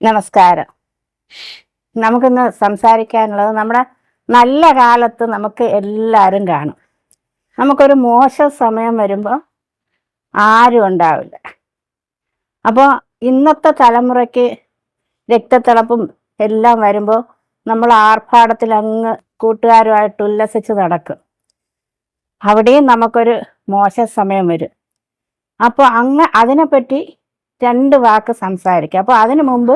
നമസ്കാരം. നമുക്കിന്ന് സംസാരിക്കാനുള്ളത് നമ്മുടെ നല്ല കാലത്ത് നമുക്ക് എല്ലാവരും കാണും. നമുക്കൊരു മോശ സമയം വരുമ്പോൾ ആരും ഉണ്ടാവില്ല. അപ്പോൾ ഇന്നത്തെ തലമുറയ്ക്ക് രക്തത്തിളപ്പും എല്ലാം വരുമ്പോൾ നമ്മൾ ആർഭാടത്തിൽ അങ്ങ് കൂട്ടുകാരുമായിട്ട് ഉല്ലസിച്ച് നടക്കും. അവിടെയും നമുക്കൊരു മോശ സമയം വരും. അപ്പോൾ അങ്ങ് അതിനെപ്പറ്റി രണ്ട് വാക്ക് സംസാരിക്കുക അപ്പോൾ അതിനു മുമ്പ്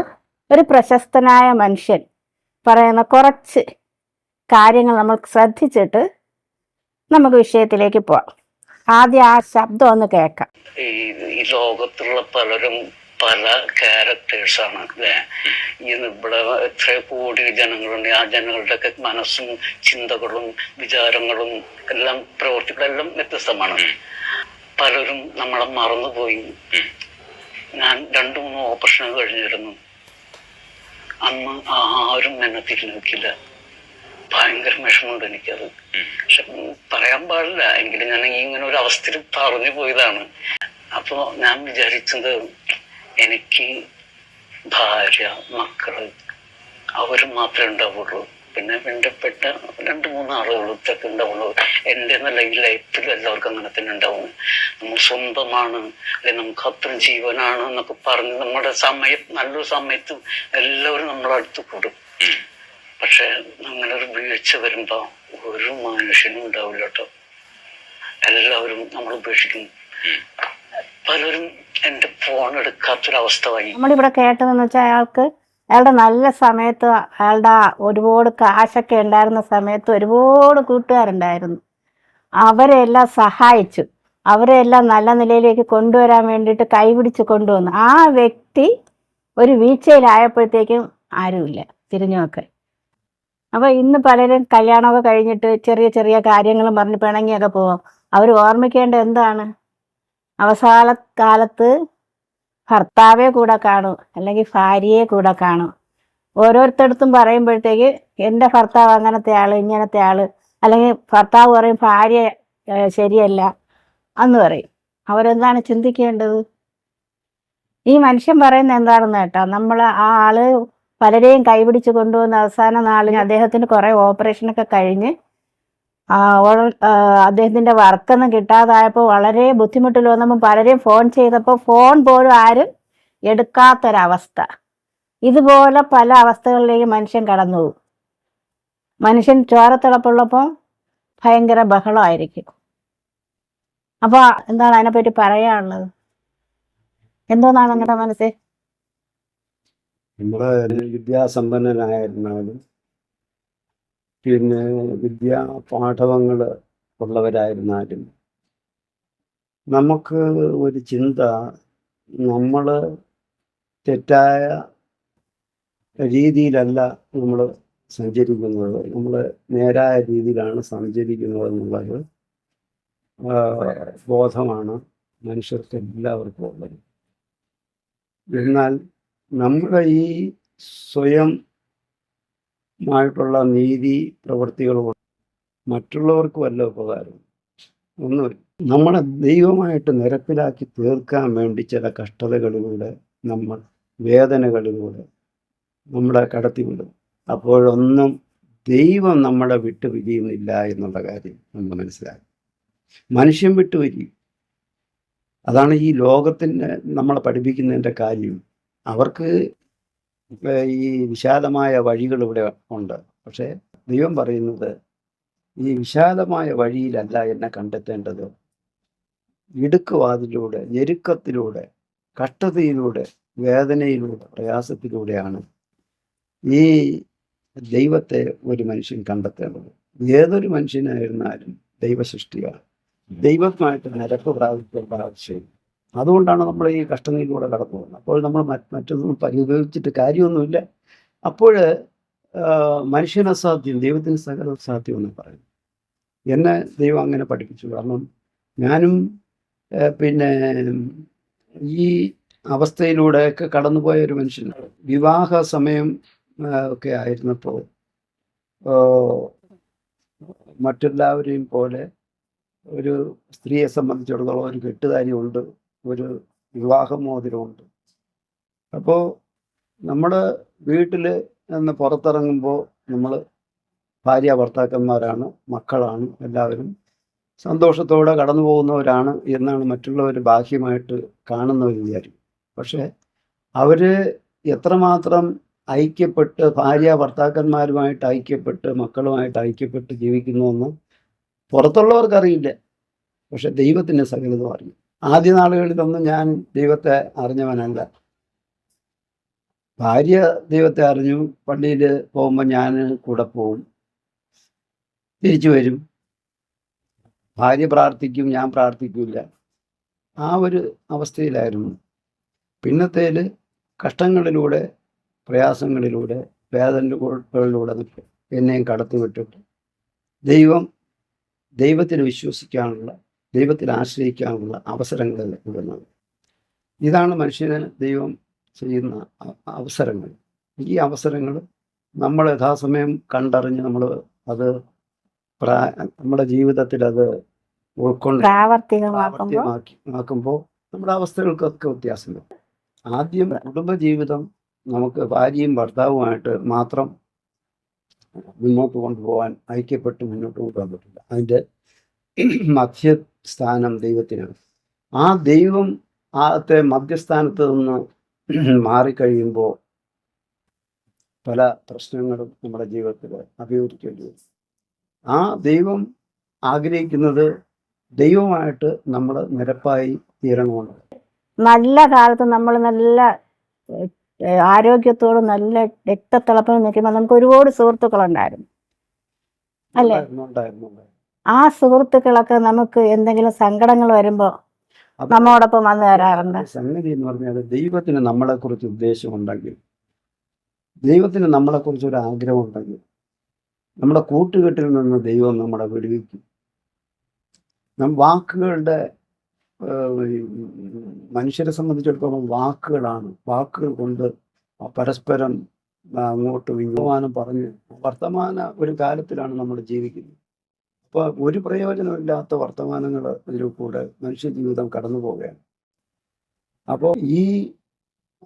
ഒരു പ്രശസ്തനായ മനുഷ്യൻ പറയുന്ന കുറച്ച് കാര്യങ്ങൾ നമ്മൾ ശ്രദ്ധിച്ചിട്ട് നമുക്ക് വിഷയത്തിലേക്ക് പോവാം. ആദ്യം ആ ശബ്ദം ഒന്ന് കേൾക്കാം. ഈ ലോകത്തുള്ള പലരും പല ക്യാരക്ടേഴ്സാണ് ഇവിടെ എത്ര കോടി ജനങ്ങളുണ്ട്. ആ ജനങ്ങളുടെ ഒക്കെ മനസ്സും ചിന്തകളും വിചാരങ്ങളും എല്ലാം പ്രവർത്തികളെല്ലാം വ്യത്യസ്തമാണ്. പലരും നമ്മളെ മറന്നുപോയി. ഞാൻ രണ്ടു മൂന്ന് ഓപ്പറേഷൻ കഴിഞ്ഞിരുന്നു. അന്ന് ആരും എന്നെ തിരിഞ്ഞു നോക്കില്ല ഭയങ്കര വിഷമമുണ്ട് എനിക്കത്. പക്ഷെ പറയാൻ പാടില്ല. എങ്കിലും ഞാൻ ഈ ഇങ്ങനെ ഒരു അവസ്ഥയിൽ പറഞ്ഞു പോയതാണ്. അപ്പോ ഞാൻ വിചാരിച്ചത് എനിക്ക് ഭാര്യ മക്കൾ അവർ മാത്രമേ ഉണ്ടാവുള്ളൂ. പിന്നെ ബന്ധപ്പെട്ട രണ്ട് മൂന്ന് ആളുകളൊക്കെ ഉണ്ടാവുള്ളൂ. എന്റെ എന്നല്ല ഈ ലൈഫിൽ എല്ലാവർക്കും അങ്ങനെ തന്നെ ഉണ്ടാവും നമ്മൾ സ്വന്തമാണ് അല്ലെ നമുക്ക് അത്രയും ജീവനാണ് എന്നൊക്കെ പറഞ്ഞ് നമ്മുടെ സമയം നല്ലൊരു സമയത്ത് എല്ലാവരും നമ്മളെ അടുത്ത് കൂടും. പക്ഷെ അങ്ങനെ ഒരു വീഴ്ച വരുമ്പോ ഒരു മനുഷ്യനും ഉണ്ടാവില്ല കേട്ടോ. എല്ലാവരും നമ്മൾ ഉപേക്ഷിക്കും പലരും എന്റെ ഫോൺ എടുക്കാത്തൊരവസ്ഥ വാങ്ങി നമ്മളിവിടെ കേട്ടതെന്ന് വെച്ചാൽ അയാൾക്ക് അയാളുടെ നല്ല സമയത്ത് അയാളുടെ ഒരുപാട് കാശൊക്കെ ഉണ്ടായിരുന്ന സമയത്ത് ഒരുപാട് കൂട്ടുകാരുണ്ടായിരുന്നു. അവരെ എല്ലാം സഹായിച്ചു. അവരെ എല്ലാം നല്ല നിലയിലേക്ക് കൊണ്ടുവരാൻ വേണ്ടിയിട്ട് കൈപിടിച്ച് കൊണ്ടുവന്നു. ആ വ്യക്തി ഒരു വീഴ്ചയിലായപ്പോഴത്തേക്കും ആരുമില്ല. തിരിഞ്ഞു നോക്കാൻ അപ്പോൾ ഇന്ന് പലരും കല്യാണമൊക്കെ കഴിഞ്ഞിട്ട് ചെറിയ ചെറിയ കാര്യങ്ങളും പറഞ്ഞ് പിണങ്ങിയൊക്കെ പോവാം. അവർ ഓർമ്മിക്കേണ്ട എന്താണ്? അവസാന കാലത്ത് ഭർത്താവെ കൂടെ കാണൂ അല്ലെങ്കിൽ ഭാര്യയെ കൂടെ കാണൂ. ഓരോരുത്തടത്തും പറയുമ്പോഴത്തേക്ക് എന്റെ ഭർത്താവ് അങ്ങനത്തെ ആൾ ഇങ്ങനത്തെ ആൾ അല്ലെങ്കിൽ ഭർത്താവ് പറയും ഭാര്യ ശരിയല്ല എന്ന് പറയും. അവരെന്താണ് ചിന്തിക്കേണ്ടത്? ഈ മനുഷ്യൻ പറയുന്നത് എന്താണെന്ന് കേട്ടോ? നമ്മൾ ആ ആൾ പലരെയും കൈപിടിച്ച് കൊണ്ടുവന്ന അവസാന നാളിന് അദ്ദേഹത്തിന് കുറേ ഓപ്പറേഷനൊക്കെ കഴിഞ്ഞ് അദ്ദേഹത്തിന്റെ വർക്കൊന്നും കിട്ടാതായപ്പോൾ വളരെ ബുദ്ധിമുട്ടിൽ വന്നപ്പോൾ പലരെയും ഫോൺ ചെയ്തപ്പോൾ ഫോൺ പോലും ആരും എടുക്കാത്തൊരവസ്ഥ. ഇതുപോലെ പല അവസ്ഥകളിലേക്ക് മനുഷ്യൻ കടന്നു പോകും. മനുഷ്യൻ ചോരത്തിളപ്പുള്ളപ്പോൾ ഭയങ്കര ബഹളമായിരിക്കും. അപ്പോൾ എന്താണ് അതിനെപ്പറ്റി പറയാനുള്ളത്? എന്തോന്നാണ് നിങ്ങളുടെ മനസ്സിൽ നമ്മുടെ വിദ്യാസമ്പന്നനായിരുന്നാലും പിന്നെ വിദ്യാ പാഠവങ്ങൾ ഉള്ളവരായിരുന്നാലും നമുക്ക് ഒരു ചിന്ത നമ്മൾ തെറ്റായ രീതിയിലല്ല നമ്മൾ സഞ്ചരിക്കുന്നത്. നമ്മൾ നേരായ രീതിയിലാണ് സഞ്ചരിക്കുന്നത് എന്നുള്ളത് ബോധമാണ് മനുഷ്യർക്ക് എല്ലാവർക്കും ഉള്ളത്. എന്നാൽ നമ്മുടെ ഈ സ്വയം മായിട്ടുള്ള നീതി പ്രവൃത്തികൾ കൊണ്ട് മറ്റുള്ളവർക്ക് വല്ല ഉപകാരം. ഒന്നുമില്ല. നമ്മളെ ദൈവമായിട്ട് നിരപ്പിലാക്കി തീർക്കാൻ വേണ്ടി ചില കഷ്ടതകളിലൂടെ നമ്മൾ വേദനകളിലൂടെ നമ്മളെ കടത്തിവിടും അപ്പോഴൊന്നും ദൈവം നമ്മളെ വിട്ടു പിരിയുന്നില്ല എന്നുള്ള കാര്യം നമ്മൾ മനസ്സിലാക്കി. മനുഷ്യൻ വിട്ടു പിരിയും. അതാണ് ഈ ലോകത്തിന്റെ നമ്മളെ പഠിപ്പിക്കുന്നതിന്റെ കാര്യം. അവർക്ക് ഈ വിശാലമായ വഴികൾ ഇവിടെ ഉണ്ട്. പക്ഷേ ദൈവം പറയുന്നത് ഈ വിശാലമായ വഴിയിലല്ല എന്നെ കണ്ടെത്തേണ്ടത്. ഇടുക്കുവാതിലൂടെ ഞെരുക്കത്തിലൂടെ കഷ്ടതയിലൂടെ വേദനയിലൂടെ പ്രയാസത്തിലൂടെയാണ് ഈ ദൈവത്തെ ഒരു മനുഷ്യൻ കണ്ടെത്തേണ്ടത്. ഏതൊരു മനുഷ്യനായിരുന്നാലും ദൈവസൃഷ്ടിയാണ്. ദൈവമായിട്ട് നിരക്ക് പ്രാപിക്കേണ്ട ആവശ്യം അതുകൊണ്ടാണ് നമ്മൾ ഈ കഷ്ടതയിലൂടെ കടന്നു പോകുന്നത്. അപ്പോൾ നമ്മൾ മറ്റൊന്നും പരിപയോഗിച്ചിട്ട് കാര്യമൊന്നുമില്ല. അപ്പോൾ മനുഷ്യന് അസാധ്യം ദൈവത്തിന് സകല സാധ്യം എന്ന് പറയുന്നു. എന്നെ ദൈവം അങ്ങനെ പഠിപ്പിച്ചു. കാരണം ഞാനും പിന്നെ ഈ അവസ്ഥയിലൂടെയൊക്കെ കടന്നുപോയ ഒരു മനുഷ്യനാണ് വിവാഹ സമയം ഒക്കെ ആയിരുന്നപ്പോൾ മറ്റെല്ലാവരെയും പോലെ ഒരു സ്ത്രീയെ സംബന്ധിച്ചിടത്തോളം ഒരു കെട്ടുകാരിയുണ്ട്. ഒരു വിവാഹമോതിരമുണ്ട് അപ്പോൾ നമ്മുടെ വീട്ടിൽ നിന്ന് പുറത്തിറങ്ങുമ്പോൾ നമ്മൾ ഭാര്യ ഭർത്താക്കന്മാരാണ് മക്കളാണ് എല്ലാവരും. സന്തോഷത്തോടെ കടന്നു പോകുന്നവരാണ് എന്നാണ് മറ്റുള്ളവർ ബാഹ്യമായിട്ട് കാണുന്നവർ വിചാരിക്കും. പക്ഷേ അവർ എത്രമാത്രം ഐക്യപ്പെട്ട് ഭാര്യ ഭർത്താക്കന്മാരുമായിട്ട് ഐക്യപ്പെട്ട് മക്കളുമായിട്ട് ഐക്യപ്പെട്ട് ജീവിക്കുന്നുവെന്ന് പുറത്തുള്ളവർക്കറിയില്ല. പക്ഷെ ദൈവത്തിന് സകലതും അറിയും. ആദ്യ നാളുകളിലൊന്നും ഞാൻ ദൈവത്തെ അറിഞ്ഞവനല്ല. ഭാര്യ ദൈവത്തെ അറിഞ്ഞു. പള്ളിയിൽ പോകുമ്പോൾ ഞാൻ കൂടെ പോവും തിരിച്ചു വരും. ഭാര്യ പ്രാർത്ഥിക്കും ഞാൻ പ്രാർത്ഥിക്കില്ല. ആ ഒരു അവസ്ഥയിലായിരുന്നു. പിന്നത്തേൽ കഷ്ടങ്ങളിലൂടെ പ്രയാസങ്ങളിലൂടെ വേദനകളിലൂടെ എന്നെയും കടത്തിവിട്ടിട്ട് ദൈവം ദൈവത്തിൽ വിശ്വസിക്കാനുള്ള ദൈവത്തിൽ ആശ്രയിക്കാനുള്ള അവസരങ്ങൾ ഇടുന്നത് ഇതാണ് മനുഷ്യന് ദൈവം ചെയ്യുന്ന അവസരങ്ങൾ. ഈ അവസരങ്ങൾ നമ്മൾ യഥാസമയം കണ്ടറിഞ്ഞ് നമ്മൾ അത് നമ്മുടെ ജീവിതത്തിൽ അത് ഉൾക്കൊണ്ട് പ്രാവർത്തികമാക്കുമ്പോൾ ആക്കുമ്പോൾ നമ്മുടെ അവസ്ഥകൾക്കൊക്കെ വ്യത്യാസം വരും. ആദ്യം കുടുംബജീവിതം നമുക്ക് ഭാര്യയും ഭർത്താവുമായിട്ട് മാത്രം മുന്നോട്ട് കൊണ്ടുപോകാൻ ഐക്യപ്പെട്ട് മുന്നോട്ട് കൊണ്ടുപോകാൻ പറ്റില്ല. അതിന്റെ മധ്യസ്ഥാനം ദൈവത്തിനാണ് ആ ദൈവം ആത്തെ മധ്യസ്ഥാനത്ത് നിന്ന് മാറിക്കഴിയുമ്പോൾ പല പ്രശ്നങ്ങളും നമ്മുടെ ജീവിതത്തിൽ അഭിമുഖിക്കേണ്ടി വരും ആ ദൈവം ആഗ്രഹിക്കുന്നത് ദൈവമായിട്ട് നമ്മൾ നിരപ്പായി തീരണമെന്ന് നല്ല കാലത്ത് നമ്മൾ നല്ല ആരോഗ്യത്തോട് നല്ല രക്തത്തിളപ്പം നിൽക്കുമ്പോൾ നമുക്ക് ഒരുപാട് സുഹൃത്തുക്കളുണ്ടായിരുന്നു അല്ലേ? ഉണ്ടായിരുന്നു. ആ സുഹൃത്തുക്കളൊക്കെ നമുക്ക് എന്തെങ്കിലും സങ്കടങ്ങൾ വരുമ്പോൾ നമ്മോടൊപ്പം വന്നു തരാറുണ്ട് സംഗതി എന്ന് പറഞ്ഞാൽ ദൈവത്തിന് നമ്മളെ കുറിച്ച് ഉദ്ദേശമുണ്ടെങ്കിൽ ദൈവത്തിന് നമ്മളെ കുറിച്ച് ഒരു ആഗ്രഹം ഉണ്ടെങ്കിൽ നമ്മുടെ കൂട്ടുകെട്ടിൽ നിന്ന് ദൈവം നമ്മളെ വിടുവിക്കും. നം വാക്കുകളുടെ മനുഷ്യരെ സംബന്ധിച്ചിടത്തോളം വാക്കുകളാണ്. വാക്കുകൾ കൊണ്ട് പരസ്പരം അങ്ങോട്ടും ഇങ്ങോട്ടും പറഞ്ഞ് വർത്തമാന ഒരു കാലത്തിലാണ് നമ്മൾ ജീവിക്കുന്നത്. അപ്പോൾ ഒരു പ്രയോജനമില്ലാത്ത വർത്തമാനങ്ങൾ ഇതിൽ മനുഷ്യ ജീവിതം കടന്നു പോവുകയാണ്. അപ്പോൾ ഈ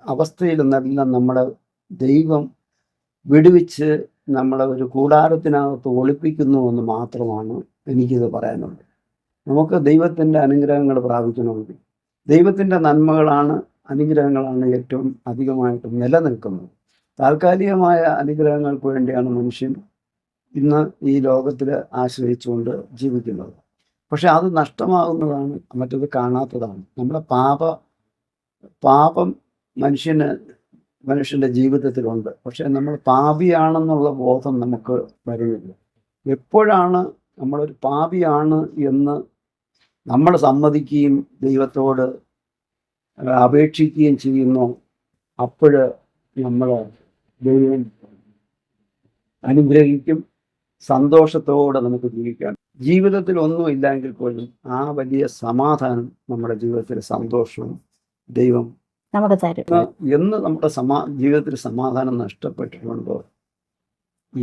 അവസ്ഥയിൽ നിന്നെല്ലാം നമ്മുടെ ദൈവം വിടുവിച്ച് നമ്മളെ ഒരു കൂടാരത്തിനകത്ത് ഒളിപ്പിക്കുന്നു എന്ന് മാത്രമാണ് എനിക്കിത് പറയാനുള്ളത്. നമുക്ക് ദൈവത്തിന്റെ അനുഗ്രഹങ്ങൾ പ്രാപിക്കണമെങ്കിൽ ദൈവത്തിന്റെ നന്മകളാണ് അനുഗ്രഹങ്ങളാണ് ഏറ്റവും അധികമായിട്ടും നിലനിൽക്കുന്നത്. താൽക്കാലികമായ അനുഗ്രഹങ്ങൾക്ക് വേണ്ടിയാണ് മനുഷ്യൻ ഇന്ന് ഈ ലോകത്തിൽ ആശ്രയിച്ചുകൊണ്ട് ജീവിക്കുന്നത്. പക്ഷെ അത് നഷ്ടമാകുന്നതാണ് മറ്റത് കാണാത്തതാണ്. നമ്മുടെ പാപ പാപം മനുഷ്യന് മനുഷ്യന്റെ ജീവിതത്തിലുണ്ട്. പക്ഷെ നമ്മൾ പാപിയാണെന്നുള്ള ബോധം നമുക്ക് വരുന്നില്ല. എപ്പോഴാണ് നമ്മളൊരു പാപിയാണ് എന്ന് നമ്മൾ സമ്മതിക്കുകയും ദൈവത്തോട് അപേക്ഷിക്കുകയും ചെയ്യുന്നു? അപ്പോഴ് നമ്മൾ ദൈവം അനുഗ്രഹിക്കും. സന്തോഷത്തോടെ നമുക്ക് ജീവിക്കാം ജീവിതത്തിൽ ഒന്നും ഇല്ലെങ്കിൽ പോലും ആ വലിയ സമാധാനം നമ്മുടെ ജീവിതത്തിലെ സന്തോഷവും ദൈവം നമുക്ക് തരും. എന്ന് നമ്മുടെ സമാ ജീവിതത്തിൽ സമാധാനം നഷ്ടപ്പെട്ടിട്ടുണ്ടോ?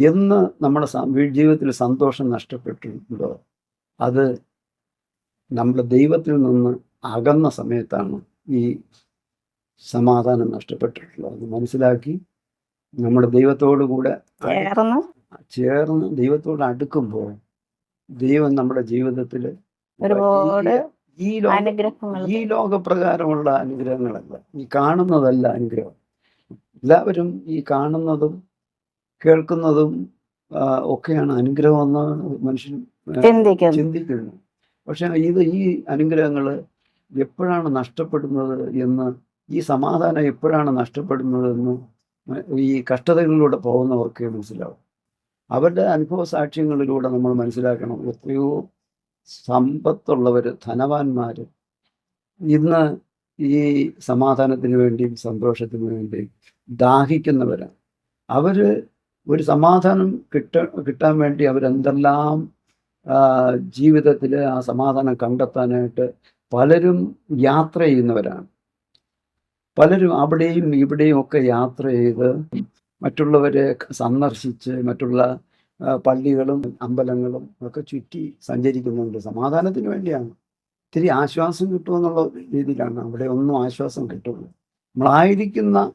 എന്ന് നമ്മുടെ ജീവിതത്തിൽ സന്തോഷം നഷ്ടപ്പെട്ടിട്ടുണ്ടോ? അത് നമ്മൾ ദൈവത്തിൽ നിന്ന് അകന്ന സമയത്താണ് ഈ സമാധാനം നഷ്ടപ്പെട്ടിട്ടുള്ളത്. മനസ്സിലാക്കി നമ്മുടെ ദൈവത്തോടു കൂടെ ചേർന്ന് ദൈവത്തോട് അടുക്കുമ്പോൾ ദൈവം നമ്മുടെ ജീവിതത്തിൽ ഈ ലോക ഈ ലോകപ്രകാരമുള്ള അനുഗ്രഹങ്ങളല്ല. ഈ കാണുന്നതല്ല അനുഗ്രഹം. എല്ലാവരും ഈ കാണുന്നതും കേൾക്കുന്നതും ഒക്കെയാണ് അനുഗ്രഹം എന്ന് മനുഷ്യൻ ചിന്തിക്കുന്നു. പക്ഷെ ഇത് ഈ അനുഗ്രഹങ്ങൾ എപ്പോഴാണ് നഷ്ടപ്പെടുന്നത് എന്ന് ഈ സമാധാനം എപ്പോഴാണ് നഷ്ടപ്പെടുന്നത് എന്ന് ഈ കഷ്ടതകളിലൂടെ പോകുന്നവർക്ക് മനസ്സിലാവും. അവരുടെ അനുഭവ സാക്ഷ്യങ്ങളിലൂടെ നമ്മൾ മനസ്സിലാക്കണം എത്രയോ സമ്പത്തുള്ളവർ ധനവാന്മാർ ഇന്ന് ഈ സമാധാനത്തിന് വേണ്ടിയും സന്തോഷത്തിന് വേണ്ടിയും ദാഹിക്കുന്നവരാണ് അവർ ഒരു സമാധാനം കിട്ട കിട്ടാൻ വേണ്ടി അവരെന്തെല്ലാം ജീവിതത്തിൽ ആ സമാധാനം കണ്ടെത്താനായിട്ട് പലരും യാത്ര ചെയ്യുന്നവരാണ്. പലരും അവിടെയും ഇവിടെയും ഒക്കെ യാത്ര ചെയ്ത് മറ്റുള്ളവരെ സന്ദർശിച്ച് മറ്റുള്ള പള്ളികളും അമ്പലങ്ങളും ഒക്കെ ചുറ്റി സഞ്ചരിക്കുന്നുണ്ട്. സമാധാനത്തിന് വേണ്ടിയാണ്. ഇത്തിരി ആശ്വാസം കിട്ടുമെന്നുള്ള രീതിയിലാണ്. അവിടെ ഒന്നും ആശ്വാസം കിട്ടുള്ളൂ നമ്മളായിരിക്കുന്ന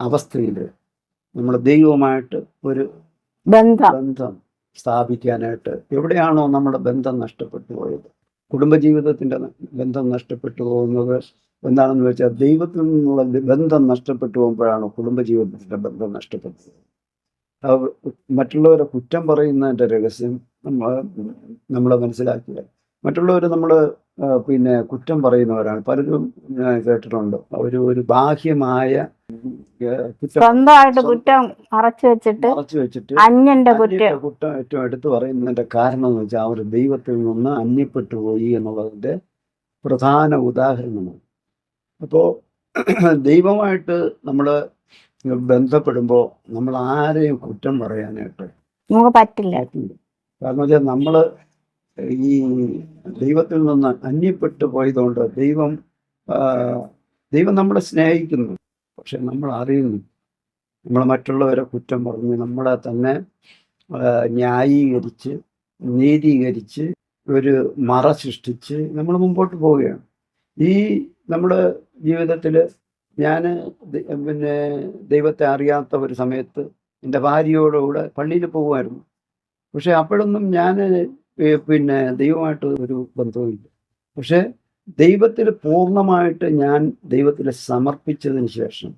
അവസ്ഥയിൽ നമ്മൾ ദൈവവുമായിട്ട് ഒരു ബന്ധം. ബന്ധം സ്ഥാപിക്കാനായിട്ട് എവിടെയാണോ നമ്മുടെ ബന്ധം നഷ്ടപ്പെട്ടു പോയത്. കുടുംബജീവിതത്തിന്റെ ബന്ധം നഷ്ടപ്പെട്ടു പോകുന്നത് എന്താണെന്ന് വെച്ചാൽ ദൈവത്തിൽ നിന്നുള്ള ബന്ധം നഷ്ടപ്പെട്ടു പോകുമ്പോഴാണ് കുടുംബജീവിതത്തിന്റെ ബന്ധം നഷ്ടപ്പെടുന്നത് അവർ മറ്റുള്ളവരെ കുറ്റം പറയുന്നതിന്റെ രഹസ്യം നമ്മൾ നമ്മൾ മനസ്സിലാക്കുക മറ്റുള്ളവർ നമ്മൾ പിന്നെ കുറ്റം പറയുന്നവരാണ്. പലരും ഞാൻ കേട്ടിട്ടുണ്ട്. അവർ ഒരു ബാഹ്യമായ കുറ്റം സ്വന്തമായിട്ട് കുറ്റം മറച്ചു വെച്ചിട്ട് മറച്ചു വെച്ചിട്ട് അന്യന്റെ കുറ്റം. കുറ്റം ഏറ്റവും എടുത്തു പറയുന്നതിന്റെ കാരണം എന്ന് വെച്ചാൽ അവർ ദൈവത്തിൽ നിന്ന് അന്യപ്പെട്ടു പോയി എന്നുള്ളതിന്റെ പ്രധാന ഉദാഹരണമാണ്. അപ്പോൾ ദൈവമായിട്ട് നമ്മൾ ബന്ധപ്പെടുമ്പോൾ നമ്മൾ ആരെയും കുറ്റം പറയാനായിട്ട് നമുക്ക് പറ്റില്ല. കാരണം വെച്ചാൽ നമ്മൾ ഈ ദൈവത്തിൽ നിന്ന് അന്യപ്പെട്ടു പോയതുകൊണ്ട് ദൈവം ദൈവം നമ്മളെ സ്നേഹിക്കുന്നു. പക്ഷെ നമ്മൾ അറിയുന്നു. നമ്മൾ മറ്റുള്ളവരെ കുറ്റം പറഞ്ഞ് നമ്മളെ തന്നെ ന്യായീകരിച്ച് നീതീകരിച്ച് ഒരു മറ സൃഷ്ടിച്ച് നമ്മൾ മുമ്പോട്ട് പോവുകയാണ്. ഈ നമ്മുടെ ജീവിതത്തിൽ ഞാൻ പിന്നെ ദൈവത്തെ അറിയാത്ത ഒരു സമയത്ത് എന്റെ ഭാര്യയോടുകൂടെ പള്ളിയിൽ പോകുമായിരുന്നു. പക്ഷെ അപ്പോഴൊന്നും ഞാൻ പിന്നെ ദൈവമായിട്ട് ഒരു ബന്ധവുമില്ല. പക്ഷെ ദൈവത്തിൽ പൂർണമായിട്ട് ഞാൻ ദൈവത്തിൽ സമർപ്പിച്ചതിന് ശേഷം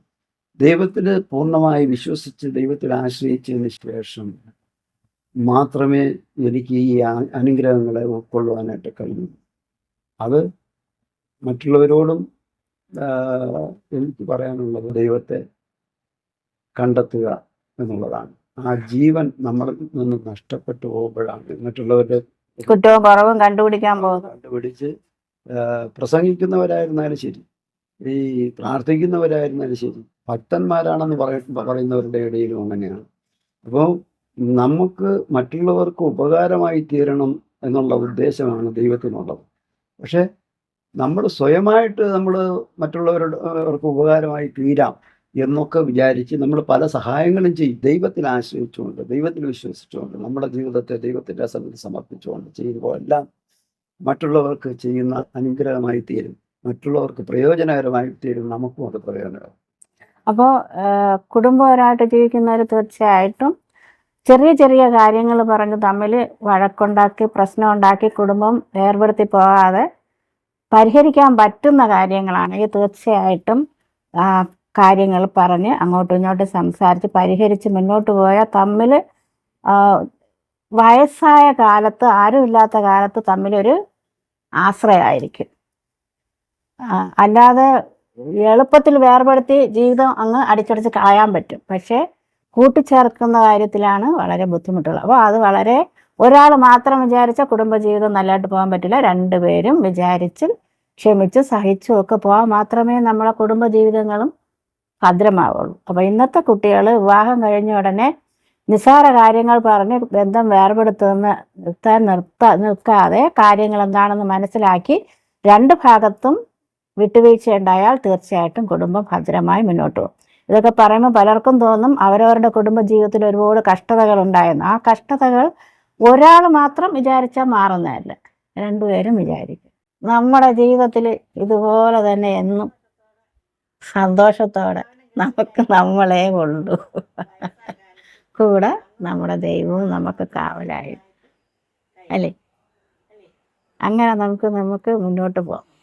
ദൈവത്തിൽ പൂർണമായി വിശ്വസിച്ച് ദൈവത്തിൽ ആശ്രയിച്ചതിന് ശേഷം മാത്രമേ എനിക്ക് ഈ അനുഗ്രഹങ്ങളെ ഉൾക്കൊള്ളുവാനായിട്ട് കഴിയൂ അത് മറ്റുള്ളവരോടും എനിക്ക് പറയാനുള്ളത് ദൈവത്തെ കണ്ടെത്തുക എന്നുള്ളതാണ്. ആ ജീവൻ നമ്മളിൽ നിന്ന് നഷ്ടപ്പെട്ടു പോകുമ്പോഴാണ് എന്നിട്ടുള്ളവരുടെ കുറ്റവും കുറവും കണ്ടുപിടിക്കാൻ പോകും കണ്ടുപിടിച്ച് പ്രസംഗിക്കുന്നവരായിരുന്നാലും ശരി ഈ പ്രാർത്ഥിക്കുന്നവരായിരുന്നാലും ശരി ഭക്തന്മാരാണെന്ന് പറയ പറയുന്നവരുടെ ഇടയിലും അങ്ങനെയാണ്. അപ്പോൾ നമുക്ക് മറ്റുള്ളവർക്ക് ഉപകാരമായി തീരണം എന്നുള്ള ഉദ്ദേശമാണ് ദൈവത്തിനുള്ളത്. പക്ഷേ നമ്മൾ സ്വയമായിട്ട് നമ്മൾ മറ്റുള്ളവർക്ക് ഉപകാരമായി തീരാം എന്നൊക്കെ വിചാരിച്ച് നമ്മൾ പല സഹായങ്ങളും ചെയ്യും ദൈവത്തിൽ ആശ്രയിച്ചുകൊണ്ട് ദൈവത്തിൽ വിശ്വസിച്ചുകൊണ്ട് നമ്മുടെ ജീവിതത്തെ ദൈവത്തിന്റെ സന്നിധി സമർപ്പിച്ചുകൊണ്ട് ചെയ്യുമ്പോൾ എല്ലാം മറ്റുള്ളവർക്ക് ചെയ്യുന്ന അനുഗ്രഹമായി തീരും. മറ്റുള്ളവർക്ക് പ്രയോജനകരമായി തീരും. നമുക്കും അത് പ്രയോജനകരം. അപ്പോൾ കുടുംബപരമായിട്ട് ജീവിക്കുന്നവർ തീർച്ചയായിട്ടും ചെറിയ ചെറിയ കാര്യങ്ങൾ പറഞ്ഞ് തമ്മിൽ വഴക്കുണ്ടാക്കി പ്രശ്നം ഉണ്ടാക്കി കുടുംബം വേർപെടുത്തി പോകാതെ പരിഹരിക്കാൻ പറ്റുന്ന കാര്യങ്ങളാണെങ്കിൽ തീർച്ചയായിട്ടും കാര്യങ്ങൾ പറഞ്ഞ് അങ്ങോട്ടും ഇങ്ങോട്ടും സംസാരിച്ച് പരിഹരിച്ച് മുന്നോട്ട് പോയാൽ തമ്മിൽ വയസ്സായ കാലത്ത് ആരുമില്ലാത്ത കാലത്ത് തമ്മിലൊരു ആശ്രയമായിരിക്കും. അല്ലാതെ എളുപ്പത്തിൽ വേർപെടുത്തി ജീവിതം അങ്ങ് അടിച്ചടിച്ച് കളയാൻ പറ്റും. പക്ഷേ കൂട്ടിച്ചേർക്കുന്ന കാര്യത്തിലാണ് വളരെ ബുദ്ധിമുട്ടുള്ളത്. അപ്പോൾ അത് വളരെ ഒരാൾ മാത്രം വിചാരിച്ച കുടുംബജീവിതം നല്ലതായിട്ട് പോകാൻ പറ്റില്ല. രണ്ടുപേരും വിചാരിച്ച് ക്ഷമിച്ച് സഹിച്ചും ഒക്കെ പോകാൻ മാത്രമേ നമ്മളെ കുടുംബജീവിതങ്ങളും ഭദ്രമാവുള്ളൂ. അപ്പോൾ ഇന്നത്തെ കുട്ടികൾ വിവാഹം കഴിഞ്ഞ ഉടനെ നിസ്സാര കാര്യങ്ങൾ പറഞ്ഞ് ബന്ധം വേർപെടുത്തുന്ന നിർത്താൻ നിർത്ത നിൽക്കാതെ കാര്യങ്ങൾ എന്താണെന്ന് മനസ്സിലാക്കി രണ്ട് ഭാഗത്തും വിട്ടുവീഴ്ച ഉണ്ടായാൽ തീർച്ചയായിട്ടും കുടുംബം ഭദ്രമായി മുന്നോട്ട് പോകും. ഇതൊക്കെ പറയുമ്പോൾ പലർക്കും തോന്നും അവരവരുടെ കുടുംബ ജീവിതത്തിൽ ഒരുപാട് കഷ്ടതകൾ ഉണ്ടായെന്ന് ആ കഷ്ടതകൾ ഒരാൾ മാത്രം വിചാരിച്ചാൽ മാറുന്നതല്ല. രണ്ടുപേരും വിചാരിക്കും. നമ്മുടെ ജീവിതത്തിൽ ഇതുപോലെ തന്നെ എന്നും സന്തോഷത്തോടെ നമുക്ക് നമ്മളെ കൊണ്ടു കൂടെ നമ്മുടെ ദൈവവും നമുക്ക് കാവലായി. അല്ലേ? അങ്ങനെ നമുക്ക് നമുക്ക് മുന്നോട്ട് പോകാം.